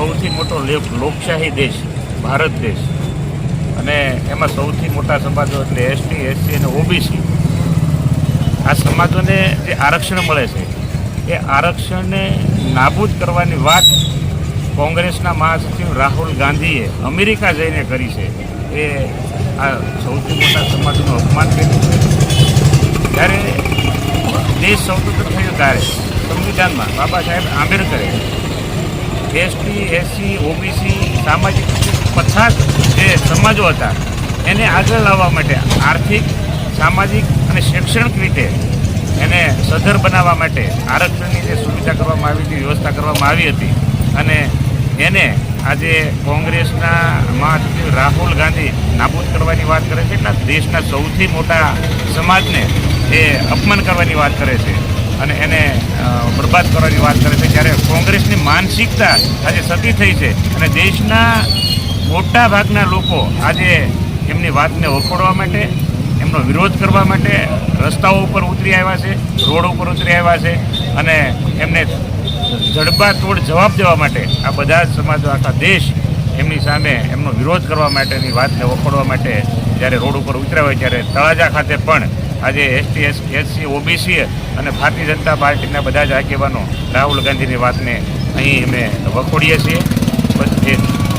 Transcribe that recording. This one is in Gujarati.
સૌથી મોટો લોકશાહી દેશ, ભારત દેશ. અને એમાં સૌથી મોટા સમાજો એટલે એસટી, એસસી અને ઓબીસી. આ સમાજોને જે આરક્ષણ મળે છે, એ આરક્ષણને નાબૂદ કરવાની વાત કોંગ્રેસના મહાસચિવ રાહુલ ગાંધીએ અમેરિકા જઈને કરી છે. એ આ સૌથી મોટા સમાજનું અપમાન કર્યું છે. જ્યારે દેશ સ્વતંત્ર થયો ત્યારે સંવિધાનમાં Baba Saheb આંબેડકરે ST, SC, OBC, સામાજિક પછાત જે સમાજો હતા, એને આગળ લાવવા માટે આર્થિક, સામાજિક અને શૈક્ષણિક રીતે એને સધર બનાવવા માટે આરક્ષણની જે સુવિધા કરવામાં આવી હતી, વ્યવસ્થા કરવામાં આવી હતી અને એને આજે કોંગ્રેસના મહાસચિવ રાહુલ ગાંધી નાબૂદ કરવાની વાત કરે છે, એટલે દેશના સૌથી મોટા સમાજને એ અપમાન કરવાની વાત કરે છે. અને એને બરબાદ કરવાની વાત કરે છે. જ્યારે કોંગ્રેસની માનસિકતા આજે સતી થઈ છે અને દેશના મોટા ભાગના લોકો આજે એમની વાતને વખોડવા માટે, એમનો વિરોધ કરવા માટે રસ્તાઓ ઉપર ઉતરી આવ્યા છે, રોડ ઉપર ઉતરી આવ્યા છે અને એમને જડબા તોડ જવાબ દેવા માટે આ બધા જ સમાજો, આખા દેશ એમની સામે એમનો વિરોધ કરવા માટેની વાતને વખોડવા માટે જ્યારે રોડ ઉપર ઉતર્યા હોય, ત્યારે તળાજા ખાતે પણ આજે એસટી એસ એસસી, ઓબીસી અને ભારતીય જનતા પાર્ટીના બધા જ આગેવાનો રાહુલ ગાંધીની વાતને અહીં અમે વખોડીએ છીએ.